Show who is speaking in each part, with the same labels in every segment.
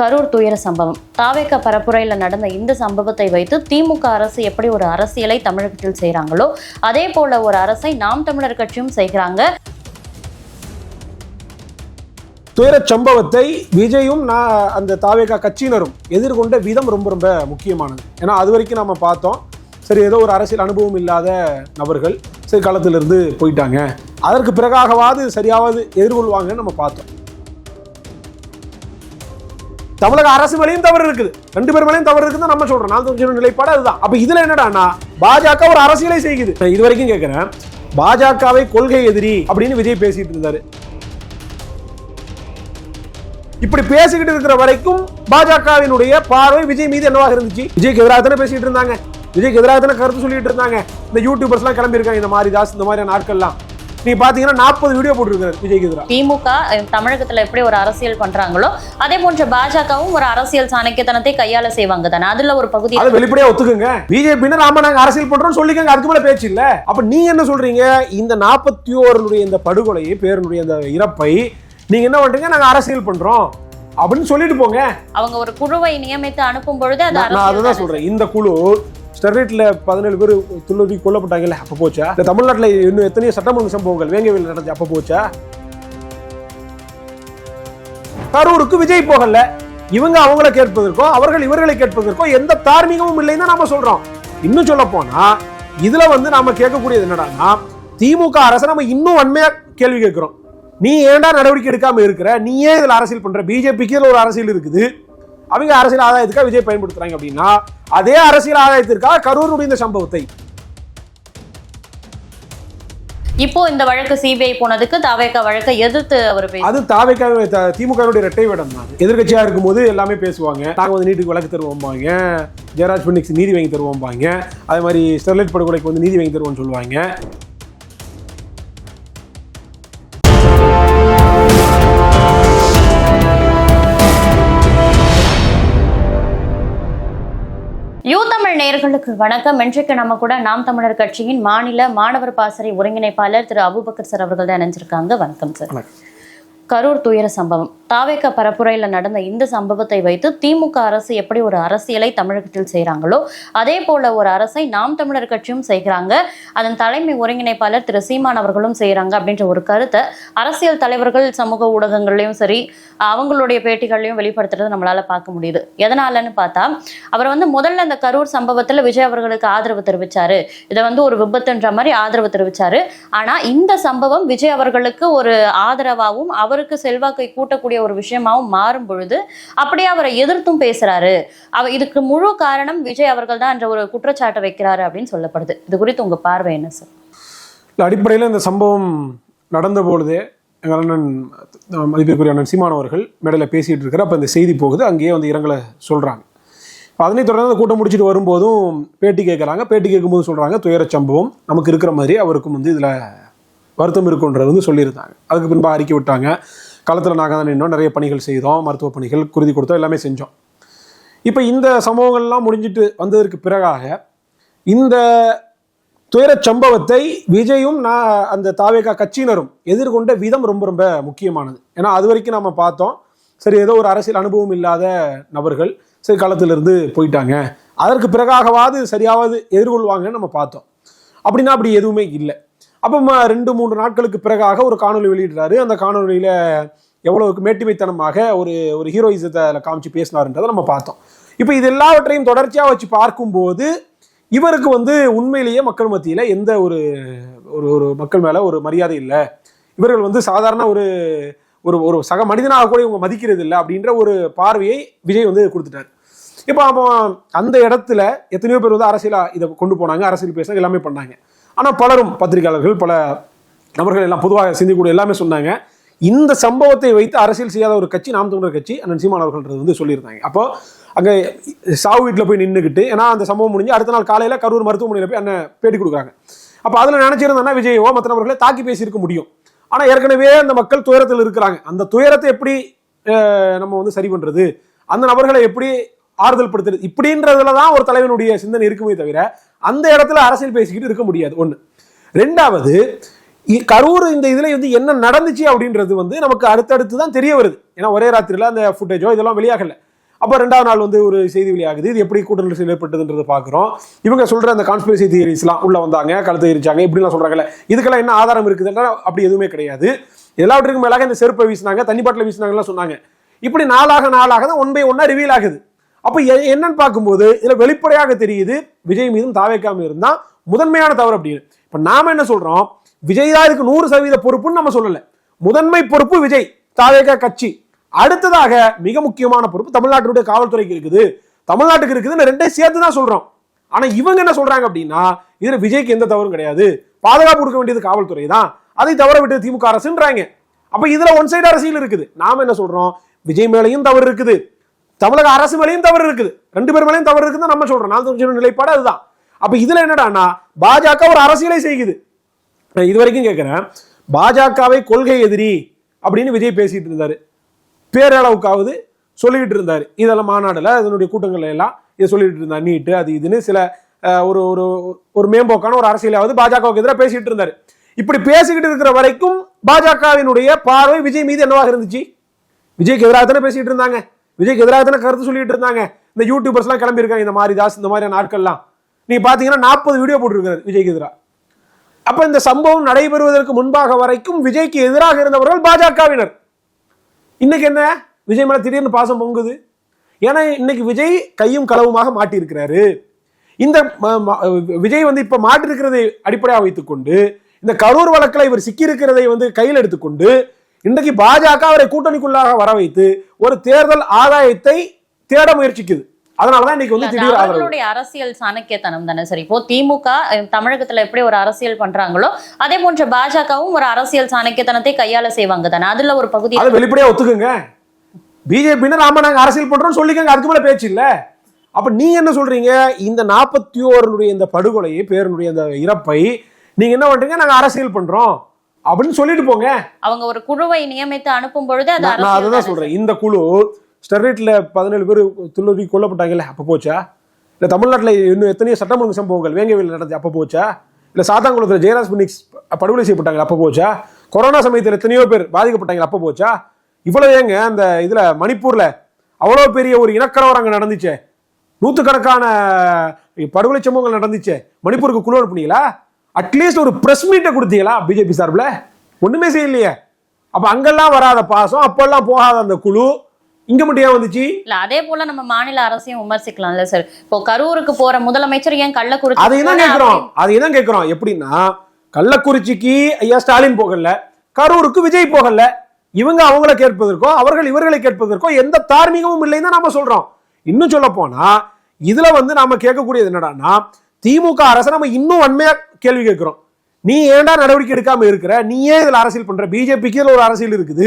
Speaker 1: கரூர் துயர சம்பவம். தாவேக்க பரப்புரையில் நடந்த இந்த சம்பவத்தை வைத்து திமுக அரசு எப்படி ஒரு அரசியலை தமிழகத்தில் செய்கிறாங்களோ அதே போல ஒரு அரசை நாம் தமிழர் கட்சியும் செய்கிறாங்க.
Speaker 2: துயரச் சம்பவத்தை விஜயும் நான் அந்த தாவேகா கட்சியினரும் எதிர்கொண்ட விதம் ரொம்ப ரொம்ப முக்கியமானது. ஏன்னா அது வரைக்கும் நம்ம பார்த்தோம் சரி ஏதோ ஒரு அரசியல் அனுபவம் இல்லாத நபர்கள் சரி களத்திலிருந்து போயிட்டாங்க. அதற்கு பிறகாகவாது சரியாவது எதிர்கொள்வாங்கன்னு நம்ம பார்த்தோம். தமிழக அரசு மேலேயும் தவறு இருக்குது. ரெண்டு பேர் மேலேயும் தவறு இருக்குதுன்னு நம்ம சொல்றோம். நான் சொல்ற நிலைப்பாடு அதுதான். அப்ப இதுல என்னடான்னா பாஜக ஒரு அரசியலை செய்யுது. நான் இது வரைக்கும் கேட்கிறேன் பாஜகவை கொள்கை எதிரி அப்படின்னு விஜய் பேசிட்டு இருந்தாரு. இப்படி பேசிக்கிட்டு இருக்கிற வரைக்கும் பாஜகவினுடைய பார்வை விஜய் மீது என்னவாக இருந்துச்சு? விஜய்க்கு எதிராக தானே பேசிட்டு இருந்தாங்க. விஜய்க்கு எதிராக தானே கருத்து சொல்லிட்டு இருந்தாங்க. இந்த யூடியூபர்ஸ் எல்லாம் கிளம்பி இருக்காங்க இந்த மாதிரி தாஸ் இந்த மாதிரியான ஆட்கள்லாம். நீங்க பாத்தீங்கன்னா நாற்பது வீடியோ போட்டுருக்காரு விஜய்க்கு எதிராக
Speaker 1: திமுக தமிழகத்துல எப்படி ஒரு அரசியல் பண்றாங்களோ அதே போன்ற பாஜகவும் ஒரு அரசியல் சாணக்கியத்தனத்தை கையாள செய்வாங்க தானே. அதுல ஒரு பகுதி
Speaker 2: அதை வெளிப்படையா ஒத்துக்குங்க. பிஜேபின்னு நாம நாங்க அரசியல் பண்றோம் சொல்லிக்கங்க அதுக்கு மேல பேச்சு இல்ல. அப்ப நீங்க என்ன சொல்றீங்க? இந்த நாற்பத்தி ஓருடைய இந்த படுகொலையை பேருனுடைய இந்த இறப்பை நீங்க என்ன பண்றீங்க? நாங்க அரசியல் பண்றோம். அப்படின்னு சொல்லிட்டு போங்க.
Speaker 1: அவங்க ஒரு குழுவை நியமித்து அனுப்பும் பொழுது
Speaker 2: நான் நான் அதை
Speaker 1: அரசியல்
Speaker 2: தான். சொல்றேன். இந்த குழு ஸ்டெர்லைட்ல பதினேழு பேர் துள்ளுரி கொல்லப்பட்டாங்கல்ல அப்ப போச்சா? இந்த தமிழ்நாட்டில் இன்னும் எத்தனையோ சட்டமன்ற சம்பவங்கள் வேங்கவேல் நடந்து அப்ப போச்சா? கரூருக்கு விஜய் போகல. இவங்க அவங்கள கேட்பதற்கோ அவர்கள் இவர்களை கேட்பதற்கோ எந்த தார்மீகமும் இல்லைன்னு நாம சொல்றோம். இன்னும் சொல்ல போனா இதுல வந்து நாம கேட்கக்கூடியது என்னடான்னா திமுக அரசை நம்ம இன்னும் வன்மையா கேள்வி கேட்கிறோம். நீ ஏன்டா நடவடிக்கை எடுக்காம இருக்கிற? நீ ஏன் இதுல அரசியல் பண்ற? பிஜேபிக்கு ஒரு அரசியல் இருக்குது. அவங்க அரசியல் ஆதாயத்துக்காக விஜய் பயன்படுத்துறாங்க அப்படின்னா அதே அரசியல் ஆதாயத்திற்காக கரூருடைய இந்த சம்பவத்தை.
Speaker 1: இப்போ இந்த வழக்கு சிபிஐ போனதுக்கு தாவேக்கா வழக்கை எதிர்த்து அவர்
Speaker 2: அது தாவைக்க திமுகவுடைய இரட்டை வேடம் தான். எதிர்கட்சியா இருக்கும்போது எல்லாமே பேசுவாங்க. நாங்க வந்து நீட்டுக்கு வழக்கு தருவோம்பாங்க. ஜெயராஜ் பினிக்ஸ் நீதி வாங்கி தருவோம்பாங்க. அதே மாதிரி ஸ்டெர்லைட் படுகொலைக்கு வந்து நீதி வாங்கி தருவோம்னு சொல்லுவாங்க.
Speaker 1: நேயர்களுக்கு வணக்கம். இன்றைக்கு நம்ம கூட நாம் தமிழர் கட்சியின் மாநில மாணவர் பாசறை ஒருங்கிணைப்பாளர் திரு அபுபக்கர் சார் அவர்கள் தான் இணைஞ்சிருக்காங்க. வணக்கம் சார். கரூர் துயர சம்பவம். தாவேக்க பரப்புரையில் நடந்த இந்த சம்பவத்தை வைத்து திமுக அரசு எப்படி ஒரு அரசியலை தமிழகத்தில் செய்கிறாங்களோ அதே போல ஒரு அரசை நாம் தமிழர் கட்சியும் செய்கிறாங்க. அதன் தலைமை ஒருங்கிணைப்பாளர் திரு சீமான் அவர்களும் செய்கிறாங்க அப்படின்ற ஒரு கருத்தை அரசியல் தலைவர்கள் சமூக ஊடகங்கள்லையும் சரி அவங்களுடைய பேட்டிகள்லையும் வெளிப்படுத்துறது நம்மளால பார்க்க முடியுது. எதனாலன்னு பார்த்தா அவர் வந்து முதல்ல அந்த கரூர் சம்பவத்தில் விஜய் அவர்களுக்கு ஆதரவு தெரிவிச்சாரு. இதை வந்து ஒரு விபத்துன்ற மாதிரி ஆதரவு தெரிவிச்சாரு. ஆனா இந்த சம்பவம் விஜய் அவர்களுக்கு ஒரு ஆதரவாகவும் அவர் அவருக்கு செல்வாக்கை கூட்டக்கூடிய ஒரு விஷயமாவும் மாறும் பொழுது அப்படியே அவரை எதிர்த்தும் பேசுறாரு. அவ இதுக்கு முழு காரணம் விஜய் அவர்கள் தான் என்ற ஒரு குற்றச்சாட்டை வைக்கிறாரு அப்படின்னு சொல்லப்படுது. இது குறித்து உங்க பார்வை என்ன சார்
Speaker 2: அடிப்படையில் இந்த சம்பவம் நடந்த பொழுதே எங்கள் அண்ணன் மதிப்பிற்குரிய அண்ணன் சீமான் அவர்கள் மேடையில் பேசிகிட்டு இருக்கிற அப்போ இந்த செய்தி போகுது. அங்கேயே வந்து இரங்கலை சொல்கிறாங்க அதனை தொடர்ந்து அந்த கூட்டம் முடிச்சுட்டு வரும்போதும் பேட்டி கேட்குறாங்க பேட்டி கேட்கும்போது சொல்றாங்க துயர சம்பவம் நமக்கு இருக்கிற மாதிரி அவருக்கும் வந்து இதில் வருத்தம் இருக்குன்றது வந்து சொல்லியிருந்தாங்க. அதுக்கு பின்பு அறிக்கை விட்டாங்க. களத்தில் நாங்கள் தான் நின்றோம் நிறைய பணிகள் செய்தோம். மருத்துவ பணிகள் குருதி கொடுத்தோம். எல்லாமே செஞ்சோம். இப்போ இந்த சம்பவங்கள்லாம் முடிஞ்சிட்டு வந்ததற்கு பிறகாக இந்த துயரச் சம்பவத்தை விஜயும் நான் அந்த தாவேகா கட்சியினரும் எதிர்கொண்ட விதம் ரொம்ப ரொம்ப முக்கியமானது. ஏன்னா அது வரைக்கும் நம்ம பார்த்தோம். சரி ஏதோ ஒரு அரசியல் அனுபவம் இல்லாத நபர்கள் சரி களத்திலிருந்து போயிட்டாங்க. அதற்கு பிறகாகவாது சரியாவது எதிர்கொள்வாங்கன்னு நம்ம பார்த்தோம். அப்படின்னா அப்படி எதுவுமே இல்லை. அப்போ ரெண்டு மூன்று நாட்களுக்கு பிறகாக ஒரு காணொலி வெளியிடுறாரு. அந்த காணொலியில் எவ்வளவுக்கு மேட்டிமைத்தனமாக ஒரு ஒரு ஹீரோயிசத்தை அதில் காமிச்சு பேசினாருன்றதை நம்ம பார்த்தோம். இப்போ இது எல்லாவற்றையும் தொடர்ச்சியாக வச்சு பார்க்கும்போது இவருக்கு வந்து உண்மையிலேயே மக்கள் மத்தியில் எந்த ஒரு ஒரு ஒரு மக்கள் மேலே ஒரு மரியாதை இல்லை. இவர்கள் வந்து சாதாரண ஒரு ஒரு ஒரு சக மனிதனாக கூட இவங்க மதிக்கிறது இல்லை அப்படின்ற ஒரு பார்வையை விஜய் வந்து கொடுத்துட்டாரு. இப்போ அப்போ அந்த இடத்துல எத்தனையோ பேர் வந்து அரசியலாக இதை கொண்டு போனாங்க அரசியல் பேசினாங்க எல்லாமே பண்ணாங்க. ஆனால் பலரும் பத்திரிகையாளர்கள் பல நபர்கள் எல்லாம் பொதுவாக சிந்திக்கூடிய எல்லாமே சொன்னாங்க. இந்த சம்பவத்தை வைத்து அரசியல் செய்யாத ஒரு கட்சி நாம் தமிழர் கட்சி அண்ணன் சீமான் அவர்கள்ன்றது வந்து சொல்லியிருந்தாங்க. அப்போ அங்கே சாவு வீட்டில் போய் நின்றுக்கிட்டு ஏன்னா அந்த சம்பவம் முடிஞ்சு அடுத்த நாள் காலையில் கரூர் மருத்துவமனையில் போய் அண்ணன் பேட்டி கொடுக்குறாங்க. அப்போ அதில் நினைச்சிருந்தா விஜயோ மற்ற நபர்களை தாக்கி பேசியிருக்க முடியும். ஆனால் ஏற்கனவே அந்த மக்கள் துயரத்தில் இருக்கிறாங்க. அந்த துயரத்தை எப்படி நம்ம வந்து சரி பண்ணுறது அந்த நபர்களை எப்படி ஆறுதல் படுத்துறது இப்படின்றதுல தான் ஒரு தலைவனுடைய சிந்தனை இருக்குமே தவிர அந்த இடத்துல அரசியல் பேசிக்கிட்டு இருக்க முடியாது. ஒன்று ரெண்டாவது இ- கரூர் இந்த இதில் வந்து என்ன நடந்துச்சு அப்படின்றது வந்து நமக்கு அடுத்தடுத்து தான் தெரிய வருது. ஏன்னா ஒரே ராத்திரியில் அந்த ஃபுட்டேஜோ இதெல்லாம் வெளியாகல. அப்போ ரெண்டாவது நாள் வந்து ஒரு செய்தி வெளியாகுது. இது எப்படி கூட்ட நெரிசல் ஏற்பட்டதுன்றதை பார்க்குறோம் இவங்க சொல்கிற அந்த கான்ஸ்பிரசி தியரிஸ்லாம் உள்ளே வந்தாங்க கழுத்து எரிச்சாங்க இப்படிலாம் சொல்கிறாங்கல்ல இதுக்கெல்லாம் என்ன ஆதாரம் இருக்குதுன்னா அப்படி எதுவுமே கிடையாது. எல்லாவற்றுக்கும் மேலாக இந்த செருப்பை வீசினாங்க தண்ணி பாட்டில் வீசினாங்கலாம் சொன்னாங்க. இப்படி நாளாக நாளாக தான் ஒன் பை ஒன்னாக ரிவீல் ஆகுது. அப்போ எ- என்னன்னு பார்க்கும்போது இதுல வெளிப்படையாக தெரியுது விஜய் மீதும் தாவேக்காம இருந்தா முதன்மையான தவறு அப்படின்னு. இப்போ நாம என்ன சொல்றோம்? விஜய் தான் இதுக்கு நூறு சதவீத பொறுப்புன்னு நம்ம சொல்லல. முதன்மை பொறுப்பு விஜய் தாவேக்கா கட்சி. அடுத்ததாக மிக முக்கியமான பொறுப்பு தமிழ்நாட்டினுடைய காவல்துறைக்கு இருக்குது. தமிழ்நாட்டுக்கு இருக்குதுன்னு ரெண்டையும் சேர்த்து தான் சொல்றோம். ஆனா இவங்க என்ன சொல்றாங்க அப்படின்னா இதுல விஜய்க்கு எந்த தவறும் கிடையாது. பாதுகாப்பு கொடுக்க வேண்டியது காவல்துறை தான். அதை தவற விட்டு திமுக அரசுன்றாங்க. அப்ப இதுல ஒன் சைடு அரசியல் இருக்குது. நாம என்ன சொல்றோம்? விஜய் மேலையும் தவறு இருக்குது. தமிழக அரசு மேலையும் தவறு இருக்குது. ரெண்டு பேர் மேலையும் தவறு இருக்குன்னு நம்ம சொல்றோம். நான் சொல்ற நிலைப்பாடு அதுதான். அப்ப இதுல என்னடான்னா பாஜக ஒரு அரசியலை செய்யுது. நான் இது வரைக்கும் கேட்கிறேன் பாஜகவை கொள்கை எதிரி அப்படின்னு விஜய் பேசிட்டு இருந்தாரு. பேரளவுக்காவது சொல்லிக்கிட்டு இருந்தாரு. இதெல்லாம் மாநாடுல அதனுடைய கூட்டங்கள்ல எல்லாம் இதை சொல்லிட்டு இருந்தார். நீட்டு அது இதுன்னு சில ஒரு ஒரு ஒரு மேம்போக்கான ஒரு அரசியலாவது பாஜகவுக்கு எதிராக பேசிட்டு இருந்தாரு. இப்படி பேசிக்கிட்டு இருக்கிற வரைக்கும் பாஜகவினுடைய பார்வை விஜய் மீது என்னவாக இருந்துச்சு? விஜய்க்கு எதிராக தானே பேசிட்டு இருந்தாங்க. விஜய்க்கு எதிராக தானே கருத்து சொல்லிட்டு இருந்தாங்க. இந்த யூடியூபர்ஸ்லாம் கிளம்பியிருக்காங்க. இந்த மாதிரி தாஸ் இந்த மாதிரியான ஆட்கள்லாம். நீ பாத்தீங்கன்னா நாற்பது வீடியோ போட்டிருக்காரு விஜய்க்கு எதிராக அப்ப இந்த சம்பவம் நடைபெறுவதற்கு முன்பாக வரைக்கும் விஜய்க்கு எதிராக இருந்தவர்கள் பாஜகவினர். இன்னைக்கு என்ன? விஜய் மேல திடீர்னு பாசம் பொங்குது. ஏன்னா இன்னைக்கு விஜய் கையும் களவுமாக மாட்டியிருக்கிறாரு. இந்த ம- விஜய் வந்து இப்ப மாட்டிருக்கிறதை அடிப்படையாக வைத்துக்கொண்டு இந்த கரூர் வழக்கில் இவர் சிக்கியிருக்கிறதை வந்து கையில் எடுத்துக்கொண்டு இன்றைக்கு பாஜக அவரை கூட்டணிக்குள்ளாக வர வைத்து ஒரு தேர்தல் ஆதாயத்தை தேட முயற்சிக்குது. அதனாலதான் இன்னைக்கு வந்து திடீர்
Speaker 1: அவர்களுடைய அரசியல் சாணக்கியத்தனம் தானே. சரி இப்போ திமுக தமிழகத்துல எப்படி ஒரு அரசியல் பண்றாங்களோ அதே போன்ற பாஜகவும் ஒரு அரசியல் சாணக்கியத்தனத்தை கையாள செய்வாங்க தானே. அதுல ஒரு பகுதி
Speaker 2: அதை வெளிப்படையா ஒத்துக்குங்க. பிஜேபின்னு நாம நாங்க அரசியல் பண்றோம் சொல்லிக்கங்க அதுக்கு மேல பேச்சு இல்ல. அப்ப நீங்க என்ன சொல்றீங்க? இந்த நாற்பத்தி ஓருடைய இந்த படுகொலையை பேரனுடைய இந்த இறப்பை நீங்க என்ன பண்றீங்க? நாங்க அரசியல் பண்றோம். அப்படின்னு சொல்லிட்டு போங்க.
Speaker 1: அவங்க ஒரு குழுவை நியமித்து அனுப்பும் பொழுது
Speaker 2: நான் நான்
Speaker 1: அரசியல்
Speaker 2: அதை தான்
Speaker 1: தானே
Speaker 2: சொல்றேன் இந்த குழு ஸ்டெர்லைட்ல பதினேழு பேர் துள்ளி கொல்லப்பட்டாங்கல்ல அப்ப போச்சா? இல்ல தமிழ்நாட்டுல இன்னும் எத்தனையோ சட்டமன்ற சம்பவங்கள் வேங்கவேல் நடந்து அப்ப போச்சா? இல்ல சாத்தாங்குளத்துல ஜெயராஜ் பினிக்ஸ் படுகொலை செய்யப்பட்டாங்க அப்ப போச்சா? கொரோனா சமயத்தில் எத்தனையோ பேர் பாதிக்கப்பட்டாங்க அப்ப போச்சா? இவ்வளவு ஏங்க அந்த இதுல மணிப்பூர்ல அவ்வளவு பெரிய ஒரு இனக்கலவரம் அங்க நடந்துச்சே? நூத்துக்கணக்கான படுகொலை சம்பவங்கள் நடந்துச்சே? மணிப்பூருக்கு குழு அனுப்புனீங்களா? அட்லீஸ்ட் ஒரு பிரஸ் மீட்டை கொடுத்தீங்களா பிஜேபி சார்பில்? ஒண்ணுமே செய்யலையே. அப்ப அங்கெல்லாம் வராத பாசம் அப்பெல்லாம் போகாத அந்த குழு. இங்க மட்டும் வந்துச்சு?
Speaker 1: இல்ல அதே போல நம்ம மாநில அரசையும் விமர்சிக்கலாம்ல சார். இப்போ கரூருக்கு போற முதலமைச்சர் ஏன் கள்ளக்குறிச்சி
Speaker 2: அதையும் தான் கேட்கிறோம் அதையும் தான் கேட்கிறோம் எப்படின்னா கள்ளக்குறிச்சிக்கு ஐயா ஸ்டாலின் போகல கரூருக்கு விஜய் போகல. இவங்க அவங்கள கேட்பதற்கோ அவர்கள் இவர்களை கேட்பதற்கோ எந்த தார்மீகமும் இல்லைன்னு நாம சொல்றோம். இன்னும் சொல்ல போனா இதுல வந்து நாம கேட்கக்கூடியது என்னடான்னா திமுக அரசு நம்ம இன்னும் வன்மையா கேள்வி கேட்கிறோம். நீ ஏன்டா நடவடிக்கை எடுக்காம இருக்கிற? நீ ஏன் இதுல அரசியல் பண்ற. பிஜேபிக்கு இதுல ஒரு அரசியல் இருக்குது.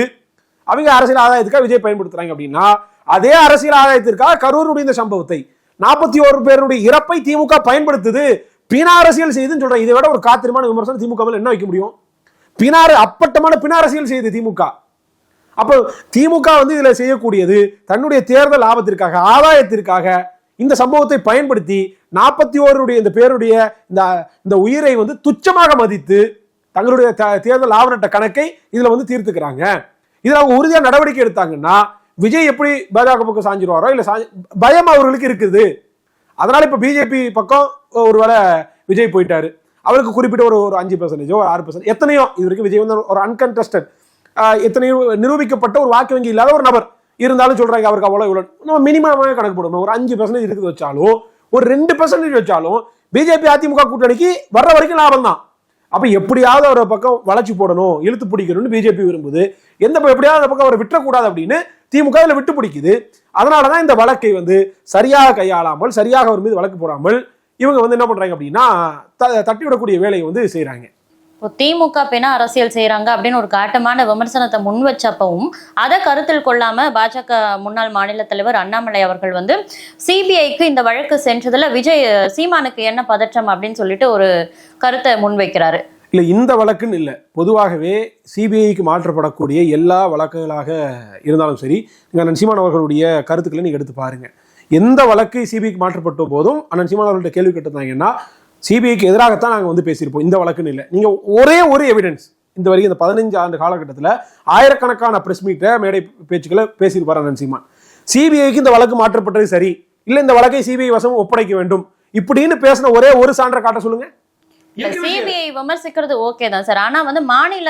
Speaker 2: அவங்க அரசியல் ஆதாயத்துக்காக விஜய் பயன்படுத்துறாங்க அப்படின்னா அதே அரசியல் ஆதாயத்திற்காக கரூருடைய இந்த சம்பவத்தை நாற்பத்தி ஒரு பேருடைய இறப்பை திமுக பயன்படுத்துது. பின அரசியல் செய்துன்னு சொல்றேன். இதை விட ஒரு காத்திரமான விமர்சனம் திமுக மேல என்ன வைக்க முடியும்? பினாறு அப்பட்டமான பின அரசியல் செய்யுது திமுக. அப்போ திமுக வந்து இதுல செய்யக்கூடியது தன்னுடைய தேர்தல் லாபத்திற்காக ஆதாயத்திற்காக இந்த சம்பவத்தை பயன்படுத்தி நாற்பத்தி ஓருடைய இந்த பேருடைய இந்த இந்த உயிரை வந்து துச்சமாக மதித்து தங்களுடைய த- தேர்தல் ஆவணட்ட கணக்கை இதுல வந்து தீர்த்துக்கிறாங்க. இதுல அவங்க உறுதியாக நடவடிக்கை எடுத்தாங்கன்னா விஜய் எப்படி பாஜக பக்கம் சாஞ்சிருவாரோ இல்ல சாஞ்சி- பயம் அவர்களுக்கு இருக்குது. அதனால இப்ப பிஜேபி பக்கம் ஒருவேளை விஜய் போயிட்டாரு. அவருக்கு குறிப்பிட்ட ஒரு ஒரு அஞ்சு பர்சன்டேஜோ ஒரு ஆறு பர்சன்ட் எத்தனையோ இது வரைக்கும் விஜய் வந்து ஒரு அன்கன்டெஸ்டட் எத்தனையோ நிரூபிக்கப்பட்ட ஒரு வாக்கு வங்கி இல்லாத ஒரு நபர் இருந்தாலும் சொல்றாங்க அவருக்கு அவ்வளவு இவ்வளவு நம்ம மினிமமாக கணக்கு போடணும். ஒரு அஞ்சு பர்சன்டேஜ் இருக்குது வச்சாலும் ஒரு ரெண்டு பர்சன்டேஜ் வச்சாலும் பிஜேபி அதிமுக கூட்டணிக்கு வர்ற வரைக்கும் லாபம் தான். அப்ப எப்படியாவது ஒரு பக்கம் வளர்ச்சி போடணும் இழுத்து பிடிக்கணும்னு பிஜேபி விரும்புது. எந்த எப்படியாவது அந்த பக்கம் அவரை விட்டுறக்கூடாது அப்படின்னு திமுக இதில் விட்டு பிடிக்குது. அதனாலதான் இந்த வழக்கை வந்து சரியாக கையாளாமல் சரியாக அவர் மீது வழக்கு போடாமல் இவங்க வந்து என்ன பண்றாங்க அப்படின்னா த- தட்டி விடக்கூடிய வேலையை வந்து
Speaker 1: செய்கிறாங்க திமுக பெண அரசியல் செய்கிறாங்க அப்படின்னு ஒரு காட்டமான விமர்சனத்தை முன் வச்சப்பவும் அதை கருத்தில் கொள்ளாம பாஜக முன்னாள் மாநில தலைவர் அண்ணாமலை அவர்கள் வந்து சிபிஐக்கு இந்த வழக்கு சென்றதுல விஜய் சீமானுக்கு என்ன பதற்றம் அப்படின்னு சொல்லிட்டு ஒரு கருத்தை முன்வைக்கிறாரு
Speaker 2: இல்லை இந்த வழக்குன்னு இல்லை. பொதுவாகவே சிபிஐக்கு மாற்றப்படக்கூடிய எல்லா வழக்குகளாக இருந்தாலும் சரி இங்க அண்ணன் சீமான் அவர்களுடைய கருத்துக்களை நீங்கள் எடுத்து பாருங்க. எந்த வழக்கு சிபிஐக்கு மாற்றப்பட்ட போதும் அண்ணன் சீமான் அவர்கள்ட்ட கேள்வி கேட்டிருந்தாங்கன்னா சிபிஐக்கு எதிராகத்தான் நாங்கள் வந்து பேசியிருப்போம். இந்த வழக்குன்னு இல்லை. நீங்கள் ஒரே ஒரு எவிடன்ஸ் இந்த வரைக்கும் இந்த பதினஞ்சு ஆண்டு காலகட்டத்தில் ஆயிரக்கணக்கான ப்ரெஸ் மீட்டை மேடை பேச்சுக்களை பேசியிருப்பார் அண்ணன் சீமான். சிபிஐக்கு இந்த வழக்கு மாற்றப்பட்டது சரி. இல்லை இந்த வழக்கை சிபிஐ வசம் ஒப்படைக்க வேண்டும். இப்படின்னு பேசின ஒரே ஒரு சான்றை காட்ட சொல்லுங்கள்
Speaker 1: சிபிஐ விமர்சிக்கிறது ஓகே தான் சார் ஆனா வந்து மாநில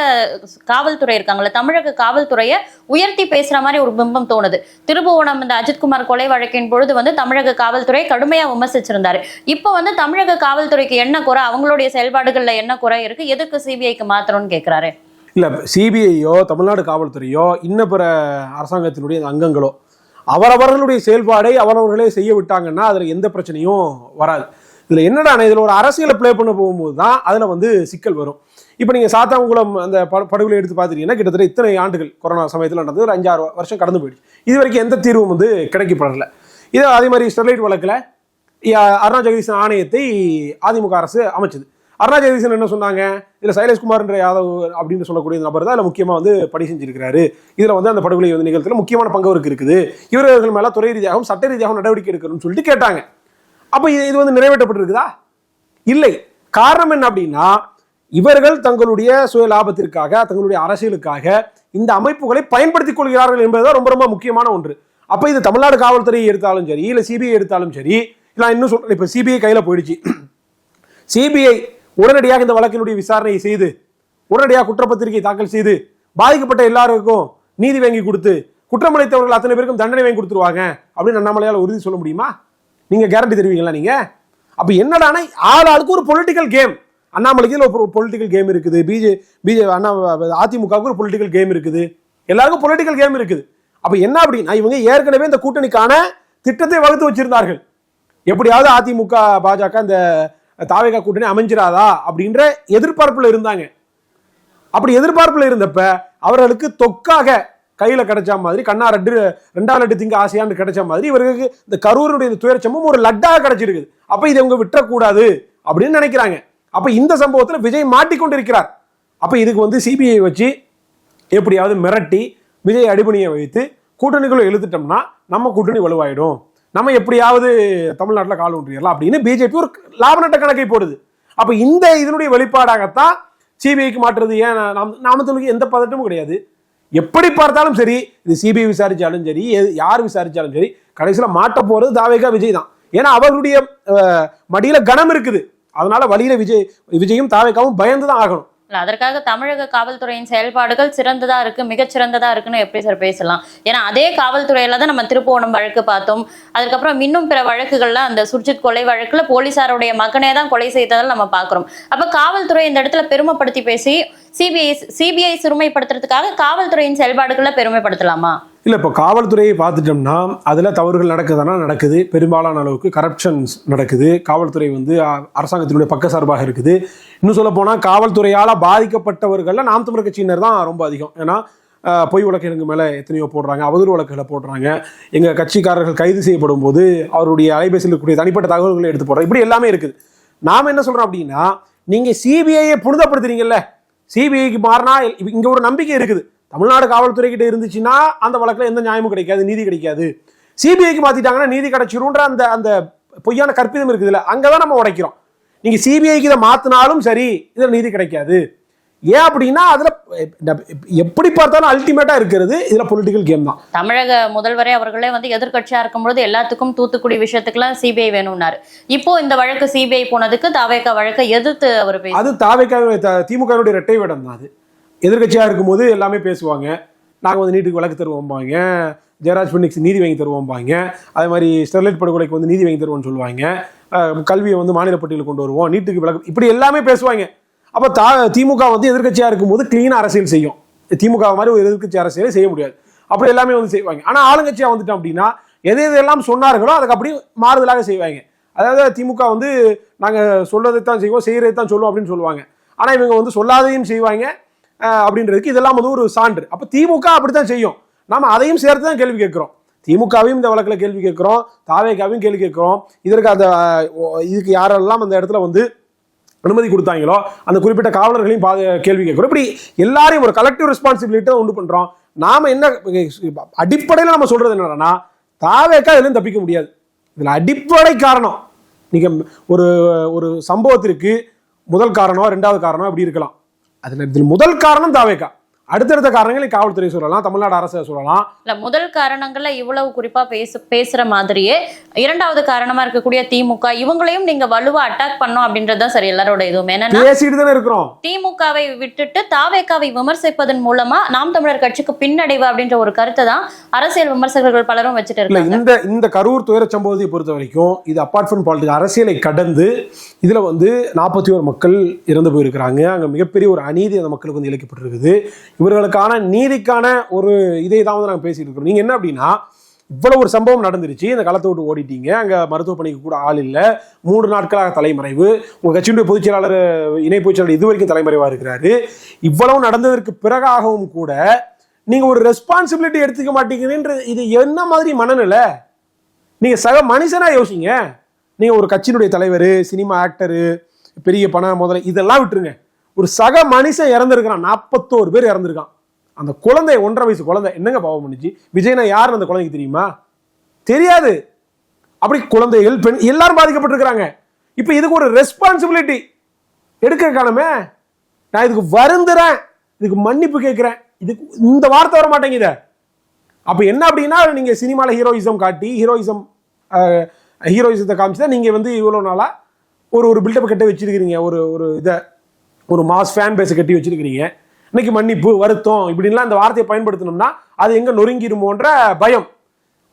Speaker 1: காவல்துறை இருக்காங்கல்ல தமிழக காவல்துறையை உயர்த்தி பேசுற மாதிரி ஒரு பிம்பம் தோணுது. திருபுவனம் இந்த அஜித்குமார் கொலை வழக்கின் பொழுது வந்து தமிழக காவல்துறை கடுமையா விமர்சிச்சிருந்தாரு. இப்போ வந்து தமிழக காவல்துறைக்கு என்ன குறை அவங்களுடைய செயல்பாடுகள்ல என்ன குறை இருக்கு எதுக்கு சிபிஐக்கு மாத்தணும்னு கேக்குறாரு?
Speaker 2: இல்ல சிபிஐயோ தமிழ்நாடு காவல்துறையோ இன்ன பிற அரசாங்கத்தினுடைய அங்கங்களோ அவரவர்களுடைய செயல்பாடை அவரவர்களே செய்ய விட்டாங்கன்னா அதுல எந்த பிரச்சனையும் வராது. இதில் என்னடா இதில் ஒரு அரசியலை ப்ளே பண்ண போகும்போது தான் அதில் வந்து சிக்கல் வரும். இப்போ நீங்கள் சாத்தாங்குளம் அந்த படு- படுகொலை எடுத்து பார்த்துட்டீங்கன்னா கிட்டத்தட்ட இத்தனை ஆண்டுகள் கொரோனா சமயத்தில் நடந்தது ஒரு அஞ்சாறு வருஷம் கடந்து போயிடுச்சு. இது வரைக்கும் எந்த தீர்வும் வந்து கிடைக்கப்படல. இதை அதே மாதிரி ஸ்டெர்லைட் வழக்கில் யா- அருணா ஜெகதீசன் ஆணையத்தை அதிமுக அரசு அமைச்சது. அருணா ஜெகதீசன் என்ன சொன்னாங்க? இதில் சைலேஷ்குமார்ன்ற யாதவ் அப்படின்னு சொல்லக்கூடிய நபர் தான் இதுல முக்கியமாக வந்து பணி செஞ்சிருக்கிறாரு. இதில் வந்து அந்த படுகொலை வந்து நிகழ்ச்சியில் முக்கியமான பங்கு அவருக்கு இருக்குது. இவர்கள் மேலே துறை ரீதியாகவும் சட்ட ரீதியாகவும் நடவடிக்கை எடுக்கணும்னு சொல்லிட்டு கேட்டாங்க. அப்ப இது இது வந்து நிறைவேற்றப்பட்டிருக்குதா? இல்லை. காரணம் என்ன அப்படின்னா இவர்கள் தங்களுடைய சுய லாபத்திற்காக தங்களுடைய அரசியலுக்காக இந்த அமைப்புகளை பயன்படுத்திக் கொள்கிறார்கள் என்பதுதான் ரொம்ப ரொம்ப முக்கியமான ஒன்று. அப்ப இது தமிழ்நாடு காவல்துறையை எடுத்தாலும் சரி இல்ல சிபிஐ எடுத்தாலும் சரி நான் இன்னும் சொல்றேன் இப்ப சிபிஐ கையில போயிடுச்சு. சிபிஐ உடனடியாக இந்த வழக்கினுடைய விசாரணையை செய்து உடனடியாக குற்றப்பத்திரிகை தாக்கல் செய்து பாதிக்கப்பட்ட எல்லாருக்கும் நீதி வாங்கி கொடுத்து குற்றமளித்தவர்கள் அத்தனை பேருக்கும் தண்டனை வாங்கி கொடுத்துருவாங்க அப்படின்னு அண்ணாமலையால் உறுதி சொல்ல முடியுமா? நீங்கள் கேரண்டி தருவீங்களா நீங்கள் அப்போ என்னடானா ஆள் ஆளுக்கு ஒரு பொலிட்டிக்கல் கேம் அண்ணாமலைக்கு ஒரு பொலிட்டிக்கல் கேம் இருக்குது. பிஜே பிஜே அண்ணா அதிமுகவுக்கு ஒரு பொலிட்டிக்கல் கேம் இருக்குது. எல்லாருக்கும் பொலிட்டிக்கல் கேம் இருக்குது. அப்போ என்ன அப்படின்னா இவங்க ஏற்கனவே இந்த கூட்டணிக்கான திட்டத்தை வகுத்து வச்சிருந்தார்கள். எப்படியாவது அதிமுக பாஜக இந்த தாவேகா கூட்டணி அமைஞ்சிராதா அப்படின்ற எதிர்பார்ப்பில் இருந்தாங்க. அப்படி எதிர்பார்ப்பில் இருந்தப்ப அவர்களுக்கு தொக்காக கையில் கிடைச்ச மாதிரி கண்ணா ரெண்டு ரெண்டாம் லட்டு திங்க ஆசையான்னு கிடைச்ச மாதிரி இவருக்கு இந்த கரூருடைய இந்த துயரச்சமும் ஒரு லட்டாக கிடைச்சிருக்குது. அப்போ இதை இவங்க விட்டுறக்கூடாது அப்படின்னு நினைக்கிறாங்க. அப்போ இந்த சம்பவத்தில் விஜய் மாட்டிக்கொண்டிருக்கிறார். அப்போ இதுக்கு வந்து சிபிஐ வச்சு எப்படியாவது மிரட்டி விஜய் அடிபணியை வைத்து கூட்டணிக்குள்ள எழுதிட்டோம்னா நம்ம கூட்டணி வலுவாயிடும். நம்ம எப்படியாவது தமிழ்நாட்டில் கால் ஊன்றிடலாம் அப்படின்னு பிஜேபி ஒரு லாப நட்ட கணக்கை போடுது. அப்போ இந்த இதனுடைய வெளிப்பாடாகத்தான் சிபிஐக்கு மாற்றுறது. ஏன் நாம் நாமத்துக்கு எந்த பதட்டமும் கிடையாது. எப்படி பார்த்தாலும் சரி இது சிபிஐ விசாரிச்சாலும் சரி எது- யார் விசாரிச்சாலும் சரி கடைசியில் மாட்ட போறது தாவேகா விஜய் தான். ஏன்னா அவர்களுடைய அஹ், மடியில கனம் இருக்குது. அதனால வழியில விஜய் விஜயும் தாவேகாவும் பயந்து தான் ஆகணும்
Speaker 1: அதற்காக தமிழக காவல்துறையின் செயல்பாடுகள் சிறந்ததா இருக்கு மிகச்சிறந்ததா இருக்குன்னு எப்படி சார் பேசலாம்? ஏன்னா அதே காவல்துறையில தான் நம்ம திருப்புவனம் வழக்கு பார்த்தோம். அதுக்கப்புறம் இன்னும் பிற வழக்குகள்ல அந்த சுர்ஜித் கொலை வழக்குல போலீசாருடைய மகனே தான் கொலை செய்ததால் நம்ம பாக்குறோம் அப்ப காவல்துறை இந்த இடத்துல பெருமைப்படுத்தி பேசி சிபிஐ சிபிஐ சிறுமைப்படுத்துறதுக்காக காவல்துறையின் செயல்பாடுகளை பெருமைப்படுத்தலாமா?
Speaker 2: இல்லை இப்போ காவல்துறையை பார்த்துட்டோம்னா அதில் தவறுகள் நடக்குதுன்னா நடக்குது. பெரும்பாலான அளவுக்கு கரப்ஷன்ஸ் நடக்குது. காவல்துறை வந்து அரசாங்கத்தினுடைய பக்க சார்பாக இருக்குது. இன்னும் சொல்ல போனால் காவல்துறையால் பாதிக்கப்பட்டவர்களில் நாம் தமிழர் கட்சியினர் தான் ரொம்ப அதிகம். ஏன்னா பொய் வழக்கு மேலே எத்தனையோ போடுறாங்க அவதூறு வழக்குகளை போடுறாங்க. எங்கள் கட்சிக்காரர்கள் கைது செய்யப்படும் போது அவருடைய அலைபேசியில் இருக்கக்கூடிய தனிப்பட்ட தகவல்களை எடுத்து போடுறோம் இப்படி எல்லாமே இருக்குது. நாம் என்ன சொல்கிறோம் அப்படின்னா நீங்கள் சிபிஐயை புனிதப்படுத்துறீங்கல்ல. சிபிஐக்கு மாறினா இங்கே ஒரு நம்பிக்கை இருக்குது. தமிழ்நாடு காவல்துறை கிட்ட இருந்துச்சுன்னா அந்த வழக்கில் எந்த நியாயமும் கிடைக்காது நீதி கிடைக்காது. சிபிஐக்கு மாற்றிட்டாங்கன்னா நீதி கிடைச்சிருன்ற அந்த அந்த பொய்யான கற்பிதம் இருக்குதுல்ல அங்கதான் நம்ம உடைக்கிறோம். நீங்கள் சிபிஐக்கு இதை மாற்றினாலும் சரி இதில் நீதி கிடைக்காது. ஏன் அப்படின்னா அதுல எப்படி பார்த்தாலும் அல்டிமேட்டா இருக்கிறது இதுல பொலிட்டிக்கல் கேம் தான்.
Speaker 1: தமிழக முதல்வரே அவர்களே வந்து எதிர்க்கட்சியா இருக்கும்பொழுது எல்லாத்துக்கும் தூத்துக்குடி விஷயத்துக்குலாம் சிபிஐ வேணும்னாரு. இப்போ இந்த வழக்கு சிபிஐ போனதுக்கு தாவேக்கா வழக்கை எதிர்த்து அவர்
Speaker 2: அது தாவேக்கா திமுகவுடைய இரட்டை வேடம் தான் அது. எதிர்கட்சியாக இருக்கும்போது எல்லாமே பேசுவாங்க. நாங்கள் வந்து நீட்டுக்கு வழக்கு தருவோம்பாங்க. ஜெயராஜ் பெண்ணிக்ஸ் நீதி வாங்கி தருவோம்பாங்க. அதே மாதிரி ஸ்டெர்லைட் படுகொலைக்கு வந்து நீதி வாங்கி தருவோம்னு சொல்லுவாங்க. கல்வியை வந்து மாநில பட்டியலில் கொண்டு வருவோம். நீட்டுக்கு விளக்கு இப்படி எல்லாமே பேசுவாங்க. அப்போ தா திமுக வந்து எதிர்க்கட்சியாக இருக்கும்போது க்ளீனாக அரசியல் செய்யும். திமுக மாதிரி ஒரு எதிர்கட்சி அரசியலை செய்ய முடியாது. அப்படி எல்லாமே வந்து செய்வாங்க. ஆனால் ஆளுங்கட்சியாக வந்துட்டோம் அப்படின்னா எது எதெல்லாம் சொன்னார்களோ அதுக்கு அப்படியே மாறுதலாக செய்வாங்க. அதாவது திமுக வந்து நாங்கள் சொல்றதை தான் செய்வோம் செய்கிறது தான் சொல்லுவோம் அப்படின்னு சொல்லுவாங்க. ஆனால் இவங்க வந்து சொல்லாதையும் செய்வாங்க. அப்படின்றதுக்கு இதெல்லாம் வந்து ஒரு சான்று. அப்போ திமுக அப்படித்தான் செய்யும். நாம அதையும் சேர்த்து தான் கேள்வி கேட்கிறோம். திமுகவையும் இந்த வழக்கில் கேள்வி கேட்குறோம். தாவேகாவையும் கேள்வி கேட்குறோம். இதற்கு அந்த இதுக்கு யாரெல்லாம் அந்த இடத்துல வந்து அனுமதி கொடுத்தாங்களோ அந்த குறிப்பிட்ட காவலர்களையும் பாது கேள்வி கேட்குறோம். இப்படி எல்லாரையும் ஒரு கலெக்டிவ் ரெஸ்பான்சிபிலிட்டி தான் உண்டு பண்ணுறோம் நாம் என்ன அடிப்படையில் நம்ம சொல்கிறது என்னன்னா தாவேக்கா இதுல தப்பிக்க முடியாது. இதில் அடிப்படை காரணம். நீங்கள் ஒரு ஒரு சம்பவத்திற்கு முதல் காரணம் ரெண்டாவது காரணம் அப்படி இருக்கலாம். அதில் இதில் முதல் காரணம் தாவேக்கா. அடுத்தடுத்த காரணங்களை காவல்துறை சொல்லலாம் தமிழ்நாடு அரசை சொல்லலாம்.
Speaker 1: இல்ல முதல் காரணங்கள்ல இவ்வளவு குறிப்பா பேச பேசுற மாதிரியே இரண்டாவது காரணமா இருக்கக்கூடிய திமுக இவங்களையும் நீங்க வலுவா அட்டாக் பண்ணோம் அப்படின்றதுதான் சரி எல்லாரோட இதுவும். என்னன்னா
Speaker 2: பேசிட்டு தானே இருக்கிறோம்.
Speaker 1: திமுகவை விட்டுட்டு தாவேக்காவை விமர்சிப்பதன் மூலமா நாம் தமிழர் கட்சிக்கு பின்னடைவு அப்படின்ற ஒரு கருத்தை தான் அரசியல் விமர்சகர்கள் பலரும் வச்சுட்டு இருக்காங்க.
Speaker 2: இந்த இந்த கரூர் துயர சம்பவத்தை பொறுத்த வரைக்கும் இது அப்பார்ட் ஃப்ரம் பாலிட்டிக்ஸ் அரசியலை கடந்து இதுல வந்து நாற்பத்தி ஒரு மக்கள் இறந்து போயிருக்கிறாங்க. அங்க மிகப்பெரிய ஒரு அநீதி அந்த மக்களுக்கு வந்து இழைக்கப்பட்டிருக்குது. இவர்களுக்கான நீதிக்கான ஒரு இதை தான் வந்து நாங்கள் பேசிகிட்டு இருக்கிறோம். நீங்கள் என்ன அப்படின்னா இவ்வளவு ஒரு சம்பவம் நடந்துருச்சு. இந்த களத்தை விட்டு ஓடிட்டீங்க. அங்கே மருத்துவ பணிக்கு கூட ஆள் இல்லை. மூன்று நாட்களாக தலைமறைவு. உங்கள் கட்சியினுடைய பொதுச் செயலாளர் இணை பொதுச் செயலாளர் இது வரைக்கும் தலைமறைவாக இருக்கிறாரு. இவ்வளவு நடந்ததற்கு பிறகாகவும் கூட நீங்கள் ஒரு ரெஸ்பான்சிபிலிட்டி எடுத்துக்க மாட்டீங்கன்ற இது என்ன மாதிரி மனநிலை? நீங்கள் சக மனுஷனாக யோசிங்க. நீங்கள் ஒரு கட்சியினுடைய தலைவர் சினிமா ஆக்டரு பெரிய பண முதல்ல இதெல்லாம் விட்டுருங்க. ஒரு சக மனுஷன் இறந்துருக்கிறான். நாற்பத்தோரு பேர் இறந்துருக்கான். அந்த குழந்தை ஒன்றரை வயசு குழந்தை என்னங்க பாவம் பண்ணிச்சு? விஜய்னா யாருன்னு அந்த குழந்தைக்கு தெரியுமா? தெரியாது. அப்படி குழந்தைகள் பெண் எல்லாரும் பாதிக்கப்பட்டிருக்கிறாங்க. இப்போ இதுக்கு ஒரு ரெஸ்பான்சிபிலிட்டி எடுக்க காணமே நான் இதுக்கு வருந்துறேன். இதுக்கு மன்னிப்பு கேட்குறேன். இதுக்கு இந்த வார்த்தை வர மாட்டேங்குது. அப்போ என்ன அப்படின்னா நீங்கள் சினிமாவில் ஹீரோயிசம் காட்டி ஹீரோயிசம் ஹீரோயிசத்தை காமிச்சு தான் நீங்கள் வந்து இவ்வளோ நாளாக ஒரு ஒரு பில்டப் கட்ட வச்சிருக்கிறீங்க. ஒரு ஒரு இதை ஒரு மாஸ் ஃபேன் பேஸை கட்டி வச்சிருக்கிறீங்க. இன்னைக்கு மன்னிப்பு வருத்தம் இப்படின்லாம் அந்த வார்த்தையை பயன்படுத்தணும்னா அது எங்கே நொறுங்கிருமோன்ற பயம்.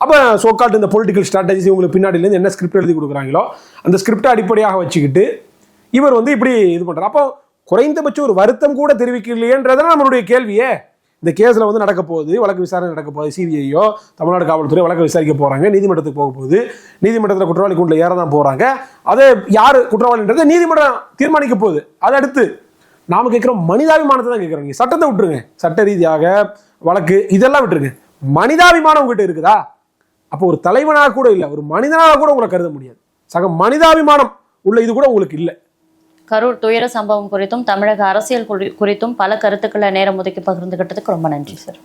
Speaker 2: அப்போ சோக்காட்டு இந்த பொலிட்டிக்கல் ஸ்ட்ராட்டஜிஸ் உங்களுக்கு பின்னாடிலேருந்து என்ன ஸ்கிரிப்ட் எழுதி கொடுக்குறாங்களோ அந்த ஸ்கிரிப்டை அடிப்படையாக வச்சுக்கிட்டு இவர் வந்து இப்படி இது பண்றாரு. அப்போ குறைந்தபட்சம் ஒரு வருத்தம் கூட தெரிவிக்கலையேன்றதான் நம்மளுடைய கேள்வியே. இந்த கேஸில் வந்து நடக்க போகுது வழக்கு விசாரணை நடக்க போகுது சிபிஐயோ தமிழ்நாடு காவல்துறை வழக்கு விசாரிக்க போகிறாங்க நீதிமன்றத்துக்கு போக போகுது. நீதிமன்றத்தில் குற்றவாளி கூண்டில் ஏற தான் போகிறாங்க அதே யார் குற்றவாளின்றதை நீதிமன்றம் தீர்மானிக்க போகுது. அதை அடுத்து நாம் கேட்குறோம் மனிதாபிமானத்தை தான் கேட்குறோம். சட்டத்தை விட்டுருங்க. சட்ட ரீதியாக வழக்கு இதெல்லாம் விட்டுருங்க. மனிதாபிமானம் உங்ககிட்ட இருக்குதா? அப்போ ஒரு தலைவனாக கூட இல்லை ஒரு மனிதனாக கூட உங்களை கருத முடியாது. சக மனிதாபிமானம் உள்ள இது கூட உங்களுக்கு இல்லை.
Speaker 1: கரூர் துயர சம்பவம் குறித்தும் தமிழக அரசியல் குறித்தும் பல கருத்துக்களை நேரம் ஒதுக்கி பகிர்ந்துகிட்டதுக்கு ரொம்ப நன்றி சார்.